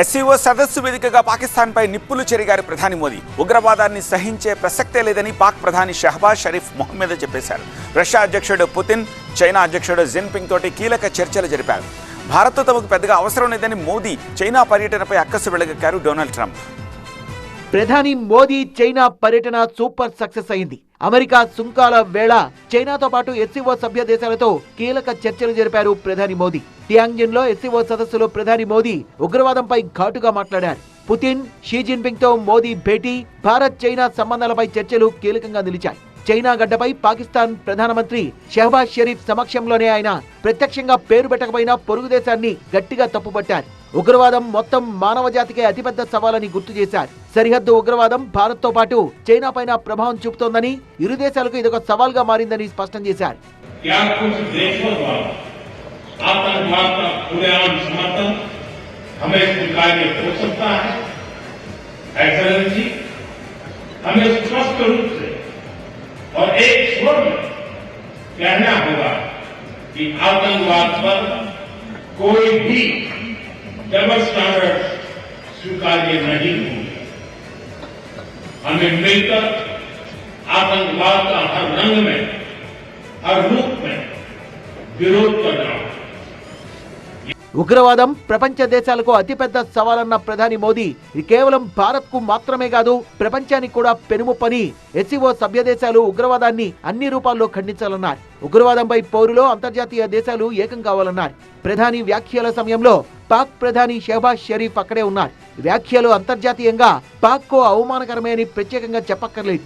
SCO సదస్సు వేదికగా పాకిస్తాన్పై నిప్పులు చెరిగారు ప్రధాని మోదీ. ఉగ్రవాదాన్ని సహించే ప్రసక్తే లేదని పాక్ ప్రధాని షహబాజ్ షరీఫ్ మొహమ్మద్ చెప్పేశారు. రష్యా అధ్యక్షుడు పుతిన్ చైనా అధ్యక్షుడు జిన్పింగ్ తోటి కీలక చర్చలు జరిపారు. భారత్తో తమకు పెద్దగా అవసరం లేదని మోదీ చైనా పర్యటనపై అక్కసు వెళ్ళగక్కారు డొనాల్డ్ ట్రంప్. ప్రధాని మోదీ చైనా పర్యటన సూపర్ సక్సెస్ అయింది. అమెరికా సుంకాల వేళ చైనాతో పాటు ఎస్సీఓ సభ్య దేశాలతో కీలక చర్చలు జరిపారు ప్రధాని మోదీ. టియాంజిన్లో ఎస్సీఓ సదస్సులో ప్రధాని మోదీ ఉగ్రవాదంపై ఘాటుగా మాట్లాడారు. Putin she జిన్పింగ్తో Modi Beti Bharat China సంబంధాలపై చర్చలు కీలకంగా నిలిచాయి. చైనా గడ్డపై పాకిస్తాన్ ప్రధానమంత్రి షెహబాజ్ షరీఫ్ సమక్షంలోనే ఆయన ప్రత్యక్షంగా పేరు పెట్టకపోయినా పొరుగు దేశాన్ని గట్టిగా తప్పుపట్టారు. ఉగ్రవాదం మొత్తం మానవ జాతికే అతిపెద్ద సవాలని గుర్తు చేశారు సరిహద్దు ఉగ్రవాదం భారత్ తో పాటు చైనా పైన ప్రభావం చూపుతోందని ఇరు దేశాలకు ఇదొక సవాల్గా మారిందని స్పష్టం చేశారు क्या कुछ देशों द्वारा आतंकवाद का खुलेआम समर्थन हमें स्वीकार्य हो सकता है एक्सलेंसी हमें स्पष्ट रूप से और एक स्वर में कहना होगा कि आतंकवाद पर कोई भी डबल स्टैंडर्ड स्वीकार्य नहीं होंगे। हमें मिलकर आतंकवाद का हर रंग में, हर रूप में विरोध करना ఉగ్రవాదం ప్రపంచ దేశాలకు అతిపెద్ద సవాలన్న ప్రధాని మోదీ ఇది కేవలం భారత్కు మాత్రమే కాదు ప్రపంచానికి కూడా పెనుము పని. ఎస్సీఓ సభ్య దేశాలు ఉగ్రవాదాన్ని అన్ని రూపాల్లో ఖండించాలన్నారు. ఉగ్రవాదంపై పౌరులో అంతర్జాతీయ దేశాలు ఏకం కావాలన్నారు. ప్రధాని వ్యాఖ్యల సమయంలో పాక్ ప్రధాని షెహబాజ్ షరీఫ్ అక్కడే ఉన్నారు. వ్యాఖ్యలు అంతర్జాతీయంగా పాక్కు అవమానకరమే అని ప్రత్యేకంగా చెప్పక్కర్లేదు.